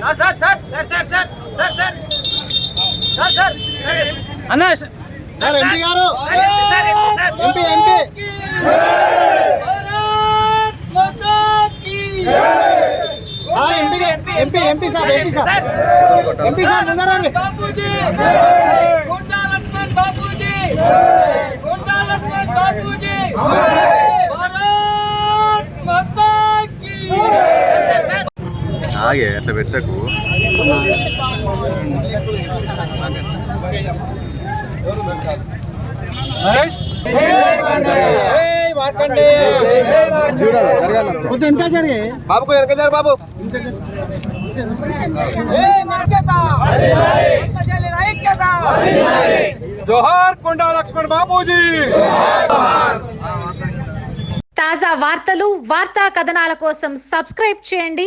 Sir sir sir sir sir sir sir sir sir sir అన్న sir MP గారు sir sir MP MP sir MP MP MP MP sir MP sir MP sir రండి. బాబూజీ గుండా లక్ష్మణ్ బాబూజీ గుండా లక్ష్మణ్ బాబూజీ భారత్ మాతా కీ sir sir ఆగే అట్లా పెట్టకు. జరిగి. బాబుకు జరు బాబు. జోహార్ కొండా లక్ష్మణ్ బాబూజీ తాజా వార్తలు వార్తా కథనాల కోసం సబ్స్క్రైబ్ చేయండి.